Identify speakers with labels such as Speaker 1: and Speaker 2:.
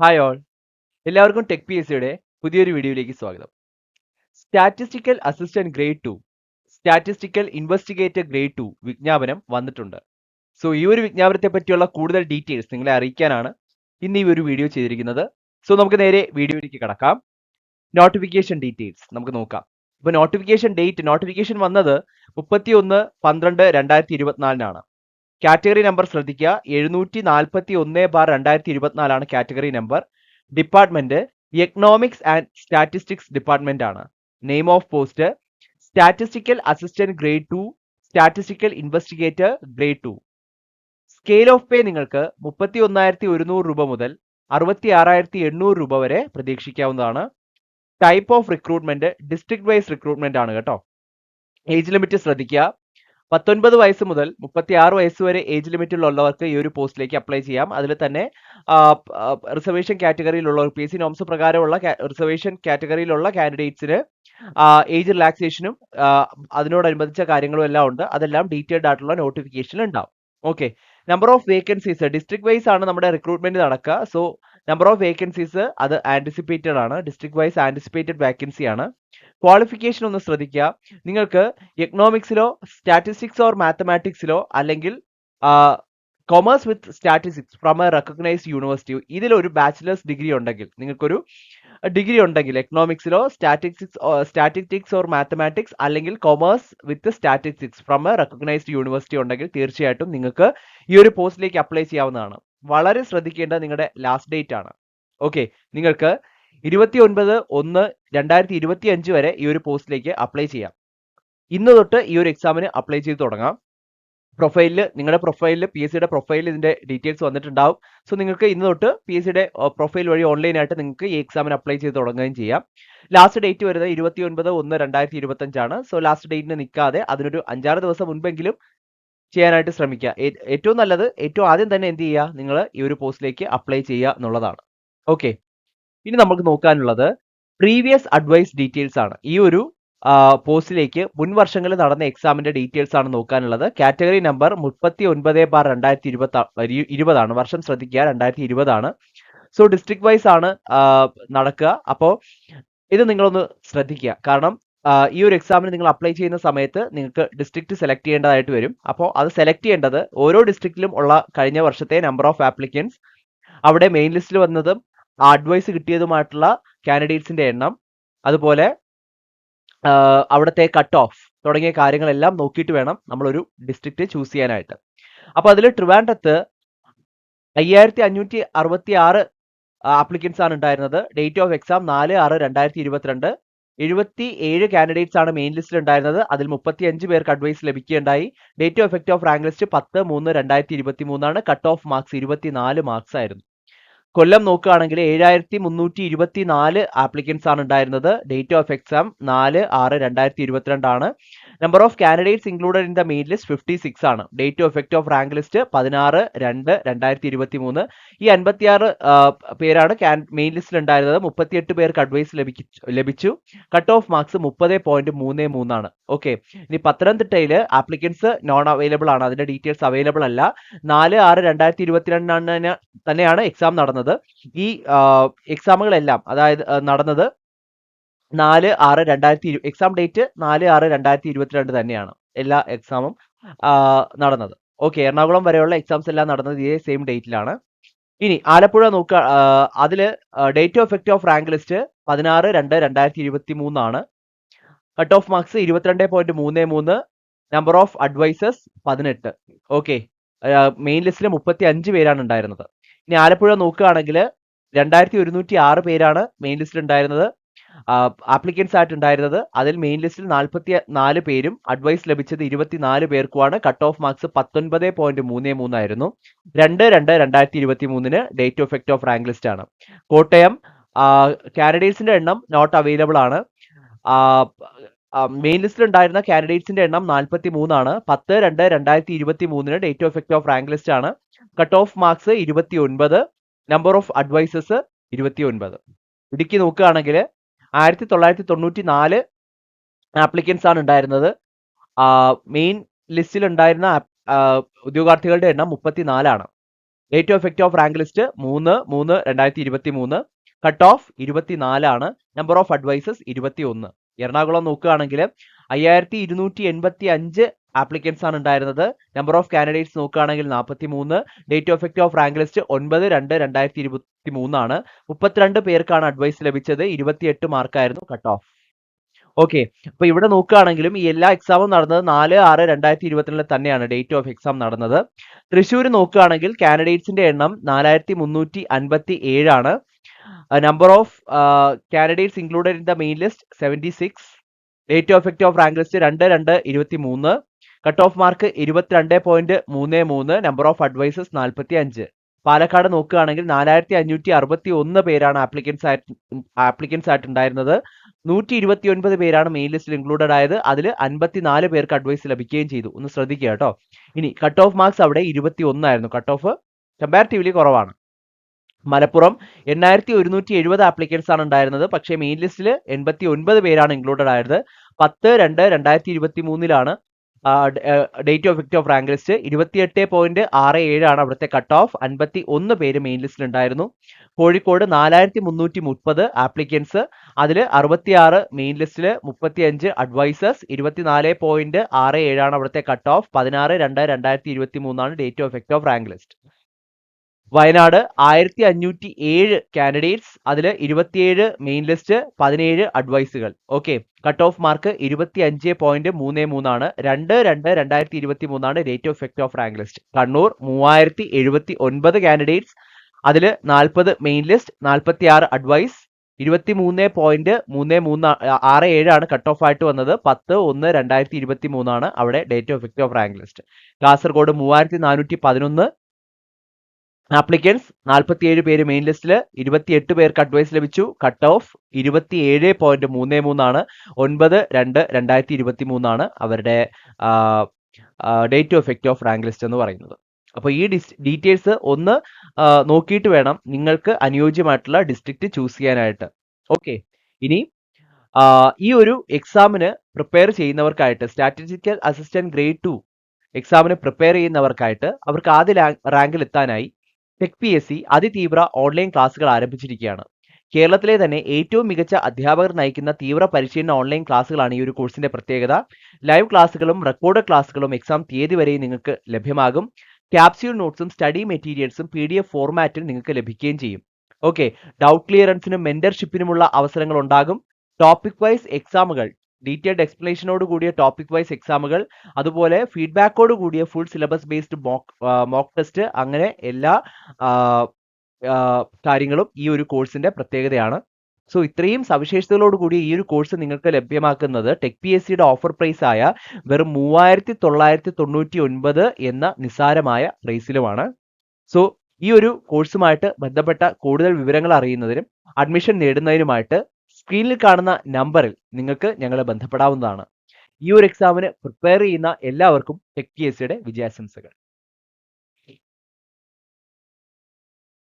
Speaker 1: Hi all എല്ലാവർക്കും tech P S സിയുടെ പുതിയൊരു വീഡിയോയിലേക്ക് സ്വാഗതം. Statistical assistant grade two statistical investigator grade two വിജ്ഞാപനം വന്നിട്ടുണ്ട്. സോ ഈ ഒരു വിജ്ഞാപനത്തെ പറ്റിയുള്ള കൂടുതൽ ഡീറ്റെയിൽസ് നിങ്ങളെ അറിയിക്കാനാണ് ഇന്ന് ഈ ഒരു വീഡിയോ ചെയ്തിരിക്കുന്നത്. സോ നമുക്ക് നേരെ വീഡിയോയിലേക്ക് കടക്കാം. നോട്ടിഫിക്കേഷൻ ഡീറ്റെയിൽസ് നമുക്ക് നോക്കാം. ഇപ്പോൾ നോട്ടിഫിക്കേഷൻ ഡേറ്റ് നോട്ടിഫിക്കേഷൻ വന്നത് മുപ്പത്തി ഒന്ന് പന്ത്രണ്ട് രണ്ടായിരത്തി ഇരുപത്തിനാലിനാണ്. കാറ്റഗറി നമ്പർ ശ്രദ്ധിക്കുക. എഴുന്നൂറ്റി നാൽപ്പത്തി ഒന്ന് ബാർ രണ്ടായിരത്തി ഇരുപത്തിനാലാണ് category number department economics and statistics department ആണ്. Name of post statistical assistant grade two statistical investigator grade two scale of pay നിങ്ങൾക്ക് മുപ്പത്തി ഒന്നായിരത്തി ഒരുന്നൂറ് രൂപ മുതൽ അറുപത്തി ആറായിരത്തി എണ്ണൂറ് രൂപ വരെ പ്രതീക്ഷിക്കാവുന്നതാണ്. Type of recruitment district wise recruitment ആണ് കേട്ടോ. ഏജ് ലിമിറ്റ് ശ്രദ്ധിക്കുക. പത്തൊൻപത് വയസ്സ് മുതൽ മുപ്പത്തി ആറ് വയസ്സ് വരെ ഏജ് ലിമിറ്റിലുള്ളവർക്ക് ഈ ഒരു പോസ്റ്റിലേക്ക് അപ്ലൈ ചെയ്യാം. അതിൽ തന്നെ റിസർവേഷൻ കാറ്റഗറിയിലുള്ളവർ പി എസ് സി നോംസ് പ്രകാരമുള്ള റിസർവേഷൻ കാറ്റഗറിയിലുള്ള കാൻഡിഡേറ്റ്സിന് ഏജ് റിലാക്സേഷനും അതിനോടനുബന്ധിച്ച കാര്യങ്ങളും എല്ലാം ഉണ്ട്. അതെല്ലാം ഡീറ്റെയിൽഡ് ആയിട്ടുള്ള നോട്ടിഫിക്കേഷൻ ഉണ്ടാവും. Okay number of vacancies district wise ആണ് നമ്മുടെ റിക്രൂട്ട്മെന്റ് നടക്കുക. സോ നമ്പർ ഓഫ് വേക്കൻസീസ് അത് ആന്റിസിപ്പേറ്റഡ് ആണ്. ഡിസ്ട്രിക്ട് വൈസ് ആന്റിസിപ്പേറ്റഡ് വേക്കൻസി ആണ്. ക്വാളിഫിക്കേഷൻ ഒന്ന് ശ്രദ്ധിക്കുക. നിങ്ങൾക്ക് എക്കണോമിക്സിലോ സ്റ്റാറ്റിസ്റ്റിക്സ് ഓർ മാത്തമാറ്റിക്സിലോ അല്ലെങ്കിൽ commerce with statistics from a recognised university ഇതിലൊരു ബാച്ചിലേഴ്സ് ഡിഗ്രി ഉണ്ടെങ്കിൽ നിങ്ങൾക്കൊരു ഡിഗ്രി ഉണ്ടെങ്കിൽ എക്കണോമിക്സിലോ സ്റ്റാറ്റിസ്റ്റിക്സ് സ്റ്റാറ്റിസ്റ്റിക്സ് ഓർ മാത്തമാറ്റിക്സ് അല്ലെങ്കിൽ commerce with statistics from a recognised university ഉണ്ടെങ്കിൽ തീർച്ചയായിട്ടും നിങ്ങൾക്ക് ഈ ഒരു പോസ്റ്റിലേക്ക് അപ്ലൈ ചെയ്യാവുന്നതാണ്. വളരെ ശ്രദ്ധിക്കേണ്ട നിങ്ങളുടെ ലാസ്റ്റ് ഡേറ്റ് ആണ്. ഓക്കെ നിങ്ങൾക്ക് ഇരുപത്തി ഒൻപത് ഒന്ന് രണ്ടായിരത്തി ഇരുപത്തി അഞ്ച് വരെ ഈ ഒരു പോസ്റ്റിലേക്ക് അപ്ലൈ ചെയ്യാം. ഇന്ന് തൊട്ട് ഈ ഒരു എക്സാമിന് അപ്ലൈ ചെയ്ത് തുടങ്ങാം. പ്രൊഫൈലിൽ നിങ്ങളുടെ പ്രൊഫൈലിൽ പി എസ് സിയുടെ പ്രൊഫൈലിൽ ഇതിന്റെ ഡീറ്റെയിൽസ് വന്നിട്ടുണ്ടാവും. സോ നിങ്ങൾക്ക് ഇന്ന് തൊട്ട് പി എസ് സിയുടെ പ്രൊഫൈൽ വഴി ഓൺലൈനായിട്ട് നിങ്ങൾക്ക് ഈ എക്സാമിന് അപ്ലൈ ചെയ്ത് തുടങ്ങുകയും ചെയ്യാം. ലാസ്റ്റ് ഡേറ്റ് വരുന്നത് ഇരുപത്തി ഒൻപത് ഒന്ന് രണ്ടായിരത്തി ഇരുപത്തി അഞ്ചാണ് സോ ലാസ്റ്റ് ഡേറ്റിന് നിൽക്കാതെ അതിനൊരു അഞ്ചാറ് ദിവസം മുൻപെങ്കിലും ചെയ്യാനായിട്ട് ശ്രമിക്കുക. ഏറ്റവും നല്ലത് ഏറ്റവും ആദ്യം തന്നെ എന്ത് ചെയ്യുക? നിങ്ങൾ ഈ ഒരു പോസ്റ്റിലേക്ക് അപ്ലൈ ചെയ്യുക എന്നുള്ളതാണ്. ഓക്കെ ഇനി നമുക്ക് നോക്കാനുള്ളത് പ്രീവിയസ് അഡ്വൈസ് ഡീറ്റെയിൽസ് ആണ്. ഈ ഒരു പോസ്റ്റിലേക്ക് മുൻ വർഷങ്ങളിൽ നടന്ന എക്സാമിന്റെ ഡീറ്റെയിൽസ് ആണ് നോക്കാനുള്ളത്. കാറ്റഗറി നമ്പർ മുപ്പത്തി ഒൻപത് ബാർ രണ്ടായിരത്തി ഇരുപത്തി ഇരുപതാണ്. വർഷം ശ്രദ്ധിക്കുക രണ്ടായിരത്തി ഇരുപതാണ് സോ ഡിസ്ട്രിക്ട് വൈസ് ആണ് നടക്കുക. അപ്പോൾ ഇത് നിങ്ങളൊന്ന് ശ്രദ്ധിക്കുക. കാരണം ഈ ഒരു എക്സാമിന് നിങ്ങൾ അപ്ലൈ ചെയ്യുന്ന സമയത്ത് നിങ്ങൾക്ക് ഡിസ്ട്രിക്ട് സെലക്ട് ചെയ്യേണ്ടതായിട്ട് വരും. അപ്പോൾ അത് സെലക്ട് ചെയ്യേണ്ടത് ഓരോ ഡിസ്ട്രിക്റ്റിലും ഉള്ള കഴിഞ്ഞ വർഷത്തെ നമ്പർ ഓഫ് ആപ്ലിക്കൻസ് അവിടെ മെയിൻ ലിസ്റ്റിൽ വന്നതും അഡ്വൈസ് കിട്ടിയതുമായിട്ടുള്ള കാൻഡിഡേറ്റ്സിന്റെ എണ്ണം അതുപോലെ അവിടുത്തെ കട്ട് ഓഫ് തുടങ്ങിയ കാര്യങ്ങളെല്ലാം നോക്കിയിട്ട് വേണം നമ്മളൊരു ഡിസ്ട്രിക്റ്റ് ചൂസ് ചെയ്യാനായിട്ട്. അപ്പോൾ അതിൽ ട്രിവാൻഡ്രത്ത് അയ്യായിരത്തി അഞ്ഞൂറ്റി അറുപത്തി ആറ് ആപ്ലിക്കൻസ് ആണ് ഉണ്ടായിരുന്നത്. ഡേറ്റ് ഓഫ് എക്സാം നാല് ആറ് രണ്ടായിരത്തി ഇരുപത്തിരണ്ട് എഴുപത്തി ഏഴ് കാൻഡിഡേറ്റ്സ് ആണ് മെയിൻ ലിസ്റ്റിൽ ഉണ്ടായിരുന്നത്. അതിൽ മുപ്പത്തി അഞ്ച് പേർക്ക് അഡ്വൈസ് ലഭിക്കുകയുണ്ടായി. Date of effect of rank list പത്ത് മൂന്ന് രണ്ടായിരത്തി ഇരുപത്തി മൂന്നാണ് കട്ട് ഓഫ് മാർക്സ് ഇരുപത്തിനാല് മാർക്സ് ആയിരുന്നു. കൊല്ലം നോക്കുകയാണെങ്കിൽ ഏഴായിരത്തി മുന്നൂറ്റി ഇരുപത്തി നാല് ആപ്ലിക്കൻസ് ആണ് ഉണ്ടായിരുന്നത്. ഡേറ്റ് ഓഫ് എക്സാം നാല് ആറ് രണ്ടായിരത്തി ഇരുപത്തിരണ്ടാണ് number of candidates included in the main list fifty six ആണ്. Date of effect of rank list പതിനാറ് രണ്ട് രണ്ടായിരത്തി ഇരുപത്തി മൂന്ന് ഈ അൻപത്തിയാറ് പേരാണ് മെയിൻ ലിസ്റ്റിൽ ഉണ്ടായിരുന്നത്. മുപ്പത്തിയെട്ട് പേർക്ക് അഡ്വൈസ് ലഭിച്ചു. കട്ട് ഓഫ് മാർക്സ് മുപ്പത് പോയിന്റ് മൂന്ന് മൂന്നാണ് ഓക്കെ ഇനി പത്തനംതിട്ടയിൽ ആപ്ലിക്കൻസ് നോൺ അവൈലബിൾ ആണ്. അതിന്റെ ഡീറ്റെയിൽസ് അവൈലബിൾ അല്ല. നാല് ആറ് രണ്ടായിരത്തി ഇരുപത്തിരണ്ടാണ് തന്നെയാണ് എക്സാം നടന്നത്. ഈ എക്സാമുകളെല്ലാം അതായത് നടന്നത് നാല് ആറ് രണ്ടായിരത്തി എക്സാം ഡേറ്റ് നാല് ആറ് രണ്ടായിരത്തി ഇരുപത്തിരണ്ട് തന്നെയാണ് എല്ലാ എക്സാമും നടന്നത്. ഓക്കെ എറണാകുളം വരെയുള്ള എക്സാംസ് എല്ലാം നടന്നത് ഇതേ സെയിം ഡേറ്റിലാണ് ഇനി ആലപ്പുഴ നോക്കുക അതിൽ date of effect of rank list പതിനാറ് രണ്ട് രണ്ടായിരത്തി ഇരുപത്തി മൂന്നാണ് കട്ട് ഓഫ് മാർക്സ് ഇരുപത്തിരണ്ട് പോയിന്റ് മൂന്ന് മൂന്ന് നമ്പർ ഓഫ് അഡ്വൈസേഴ്സ് പതിനെട്ട്. ഓക്കെ മെയിൻ ലിസ്റ്റിൽ മുപ്പത്തി അഞ്ച് പേരാണ് ഉണ്ടായിരുന്നത്. ഇനി ആലപ്പുഴ നോക്കുകയാണെങ്കിൽ രണ്ടായിരത്തി ഒരുന്നൂറ്റി ആറ് പേരാണ് മെയിൻ ലിസ്റ്റിൽ ഉണ്ടായിരുന്നത് ആപ്ലിക്കൻസ് ആയിട്ട് ഉണ്ടായിരുന്നത്. അതിൽ മെയിൻ ലിസ്റ്റിൽ നാൽപ്പത്തി നാല് പേരും അഡ്വൈസ് ലഭിച്ചത് ഇരുപത്തിനാല് പേർക്കുമാണ്. കട്ട് ഓഫ് മാർക്സ് പത്തൊൻപത് പോയിന്റ് മൂന്ന് മൂന്നായിരുന്നു രണ്ട് രണ്ട് രണ്ടായിരത്തി ഇരുപത്തി മൂന്നിന് date of effect of rank list ആണ്. കോട്ടയം കാൻഡിഡേറ്റ്സിന്റെ എണ്ണം നോട്ട് അവൈലബിൾ ആണ്. മെയിൻ ലിസ്റ്റിൽ ഉണ്ടായിരുന്ന കാൻഡിഡേറ്റ്സിന്റെ എണ്ണം നാൽപ്പത്തി മൂന്നാണ് പത്ത് രണ്ട് രണ്ടായിരത്തി ഇരുപത്തി മൂന്നിന് date of effect of rank list ആണ്. കട്ട് ഓഫ് മാർക്സ് ഇരുപത്തി ഒൻപത് നമ്പർ ഓഫ് അഡ്വൈസസ് ഇരുപത്തി ഒൻപത് ഇടുക്കി നോക്കുകയാണെങ്കിൽ ആയിരത്തി തൊള്ളായിരത്തി തൊണ്ണൂറ്റി നാല് ആപ്ലിക്കൻസ് ആണ് ഉണ്ടായിരുന്നത് മെയിൻ ലിസ്റ്റിൽ ഉണ്ടായിരുന്ന ഉദ്യോഗാർത്ഥികളുടെ എണ്ണം മുപ്പത്തിനാലാണ് date of effect of rank list മൂന്ന് മൂന്ന് രണ്ടായിരത്തി ഇരുപത്തി മൂന്ന് കട്ട് ഓഫ് ഇരുപത്തിനാലാണ് നമ്പർ ഓഫ് അഡ്വൈസസ് ഇരുപത്തി ഒന്ന് എറണാകുളം നോക്കുകയാണെങ്കിൽ അയ്യായിരത്തി ഇരുന്നൂറ്റി എൺപത്തി അഞ്ച് ആപ്ലിക്കൻസ് ആണ് ഉണ്ടായിരുന്നത്. നമ്പർ ഓഫ് കാൻഡിഡേറ്റ്സ് നോക്കുകയാണെങ്കിൽ നാൽപ്പത്തി മൂന്ന് date of effect of rank list ഒൻപത് രണ്ട് രണ്ടായിരത്തി ഇരുപത്തി മൂന്നാണ് മുപ്പത്തിരണ്ട് പേർക്കാണ് അഡ്വൈസ് ലഭിച്ചത്. ഇരുപത്തിയെട്ട് മാർക്കായിരുന്നു കട്ട് ഓഫ് ഓക്കെ അപ്പൊ ഇവിടെ നോക്കുകയാണെങ്കിലും ഈ എല്ലാ എക്സാമും നടന്നത് നാല് ആറ് രണ്ടായിരത്തി ഇരുപത്തിരണ്ടിൽ തന്നെയാണ് ഡേറ്റ് ഓഫ് എക്സാം നടന്നത്. തൃശ്ശൂർ നോക്കുകയാണെങ്കിൽ കാൻഡിഡേറ്റ്സിന്റെ എണ്ണം നാലായിരത്തി മുന്നൂറ്റി അൻപത്തി ഏഴാണ് number of candidates included in the main list seventy six date of effect of rank list രണ്ട് രണ്ട് ഇരുപത്തി മൂന്ന് കട്ട് ഓഫ് മാർക്ക് ഇരുപത്തിരണ്ട് പോയിന്റ് മൂന്ന് മൂന്ന് നമ്പർ ഓഫ് അഡ്വൈസസ് നാൽപ്പത്തി അഞ്ച് പാലക്കാട് നോക്കുകയാണെങ്കിൽ നാലായിരത്തി അഞ്ഞൂറ്റി അറുപത്തി ഒന്ന് പേരാണ് ആപ്ലിക്കൻസ് ആയിട്ട് ആപ്ലിക്കൻസ് ആയിട്ട് ഉണ്ടായിരുന്നത് നൂറ്റി ഇരുപത്തി ഒൻപത് പേരാണ് മെയിൻ ലിസ്റ്റിൽ ഇൻക്ലൂഡഡ് ആയത്. അതിൽ അൻപത്തിനാല് പേർക്ക് അഡ്വൈസ് ലഭിക്കുകയും ചെയ്തു. ഒന്ന് ശ്രദ്ധിക്കുക കേട്ടോ. ഇനി കട്ട് ഓഫ് മാർക്സ് അവിടെ ഇരുപത്തി ഒന്നായിരുന്നു കട്ട് ഓഫ് കമ്പാരിറ്റീവ്ലി കുറവാണ്. മലപ്പുറം എണ്ണായിരത്തി ഒരുന്നൂറ്റി എഴുപത് ആപ്ലിക്കൻസ് ആണ് ഉണ്ടായിരുന്നത്. പക്ഷേ മെയിൻ ലിസ്റ്റിൽ എൺപത്തി ഒൻപത് പേരാണ് ഇൻക്ലൂഡഡ് ആയത്. പത്ത് രണ്ട് രണ്ടായിരത്തി ഇരുപത്തി മൂന്നിലാണ് date of effect of rank list ഇരുപത്തിയെട്ട് പോയിന്റ് ആറ് ഏഴാണ് അവിടുത്തെ കട്ട് ഓഫ് അൻപത്തി ഒന്ന് പേര് മെയിൻ ലിസ്റ്റിൽ ഉണ്ടായിരുന്നു. കോഴിക്കോട് നാലായിരത്തി മുന്നൂറ്റി മുപ്പത് ആപ്ലിക്കൻസ് അതിൽ അറുപത്തിയാറ് മെയിൻ ലിസ്റ്റിൽ മുപ്പത്തിയഞ്ച് അഡ്വൈസേഴ്സ് ഇരുപത്തിനാല് പോയിന്റ് ആറ് ഏഴാണ് അവിടുത്തെ കട്ട് ഓഫ് പതിനാറ് രണ്ട് രണ്ടായിരത്തി ഇരുപത്തി മൂന്നാണ് date of effect of rank list Wayanad ആയിരത്തി അഞ്ഞൂറ്റി ഏഴ് കാൻഡിഡേറ്റ്സ് അതിൽ ഇരുപത്തിയേഴ് മെയിൻ ലിസ്റ്റ് പതിനേഴ് അഡ്വൈസുകൾ ഓക്കെ കട്ട് ഓഫ് മാർക്ക് ഇരുപത്തി അഞ്ച് പോയിന്റ് മൂന്ന് മൂന്നാണ്. രണ്ട് രണ്ട് രണ്ടായിരത്തി ഇരുപത്തി മൂന്നാണ് date of effect of rank list Kannur മൂവായിരത്തി എഴുപത്തി ഒൻപത് കാൻഡിഡേറ്റ്സ് അതിൽ നാൽപ്പത് മെയിൻ ലിസ്റ്റ് നാൽപ്പത്തി ആറ് അഡ്വൈസ് ഇരുപത്തി മൂന്ന് പോയിന്റ് മൂന്ന് മൂന്ന് ആറ് ഏഴാണ് കട്ട് ഓഫ് ആയിട്ട് വന്നത്. പത്ത് ഒന്ന് രണ്ടായിരത്തി ഇരുപത്തി മൂന്നാണ് അവിടെ date of effect of rank list Kasaragod മൂവായിരത്തി നാനൂറ്റി പതിനൊന്ന് ആപ്ലിക്കൻസ് നാൽപ്പത്തിയേഴ് പേര് മെയിൻ ലിസ്റ്റിൽ ഇരുപത്തിയെട്ട് പേർക്ക് അഡ്വൈസ് ലഭിച്ചു. കട്ട് ഓഫ് ഇരുപത്തിയേഴ് പോയിന്റ് മൂന്ന് മൂന്നാണ്. ഒൻപത് രണ്ട് രണ്ടായിരത്തി ഇരുപത്തി മൂന്നാണ് അവരുടെ date of effect of rank list എന്ന് പറയുന്നത്. അപ്പോൾ ഈ ഡിസ് ഡീറ്റെയിൽസ് ഒന്ന് നോക്കിയിട്ട് വേണം നിങ്ങൾക്ക് അനുയോജ്യമായിട്ടുള്ള ഡിസ്ട്രിക്റ്റ് ചൂസ് ചെയ്യാനായിട്ട്. ഓക്കെ ഇനി ഈ ഒരു എക്സാമിന് പ്രിപ്പയർ ചെയ്യുന്നവർക്കായിട്ട് സ്റ്റാറ്റിസ്റ്റിക്കൽ അസിസ്റ്റന്റ് ഗ്രേഡ് ടു എക്സാമിന് പ്രിപ്പയർ ചെയ്യുന്നവർക്കായിട്ട് അവർക്ക് ആദ്യ റാങ്കിൽ എത്താനായി ടെക് പി എസ് സി അതിതീവ്ര ഓൺലൈൻ ക്ലാസുകൾ ആരംഭിച്ചിരിക്കുകയാണ്. കേരളത്തിലെ തന്നെ ഏറ്റവും മികച്ച അധ്യാപകർ നയിക്കുന്ന തീവ്ര പരിശീലന ഓൺലൈൻ ക്ലാസ്സുകളാണ് ഈ ഒരു കോഴ്സിന്റെ പ്രത്യേകത. ലൈവ് ക്ലാസ്സുകളും റെക്കോർഡ് ക്ലാസ്സുകളും എക്സാം തീയതി വരെയും നിങ്ങൾക്ക് ലഭ്യമാകും. ക്യാപ്സ്യൂൾ നോട്ട്സും സ്റ്റഡി മെറ്റീരിയൽസും പി ഡി എഫ് ഫോർമാറ്റിൽ നിങ്ങൾക്ക് ലഭിക്കുകയും ചെയ്യും. ഓക്കെ ഡൗട്ട് ക്ലിയറൻസിനും മെന്റർഷിപ്പിനുമുള്ള അവസരങ്ങൾ ഉണ്ടാകും. ടോപ്പിക് വൈസ് എക്സാമുകൾ ഡീറ്റെയിൽഡ് എക്സ്പ്ലനേഷനോട് കൂടിയ ടോപ്പിക് വൈസ് എക്സാമുകൾ അതുപോലെ ഫീഡ്ബാക്കോട് കൂടിയ full syllabus based mock mock test അങ്ങനെ എല്ലാ കാര്യങ്ങളും ഈ ഒരു കോഴ്സിന്റെ പ്രത്യേകതയാണ്. സോ ഇത്രയും സവിശേഷതകളോട് കൂടി ഈ ഒരു കോഴ്സ് നിങ്ങൾക്ക് ലഭ്യമാക്കുന്നത് ടെക് പി എസ് സിയുടെ ഓഫർ പ്രൈസ് ആയ വെറും മൂവായിരത്തി തൊള്ളായിരത്തി തൊണ്ണൂറ്റി ഒൻപത് എന്ന നിസ്സാരമായ പ്രൈസിലുമാണ് സോ ഈ ഒരു കോഴ്സുമായിട്ട് ബന്ധപ്പെട്ട കൂടുതൽ വിവരങ്ങൾ അറിയുന്നതിനും അഡ്മിഷൻ നേടുന്നതിനുമായിട്ട് സ്ക്രീനിൽ കാണുന്ന നമ്പറിൽ നിങ്ങൾക്ക് ഞങ്ങളെ ബന്ധപ്പെടാവുന്നതാണ്. ഈ ഒരു എക്സാമിന് പ്രിപ്പയർ ചെയ്യുന്ന എല്ലാവർക്കും ടെക് പി എസ് സിയുടെ വിജയാശംസകൾ.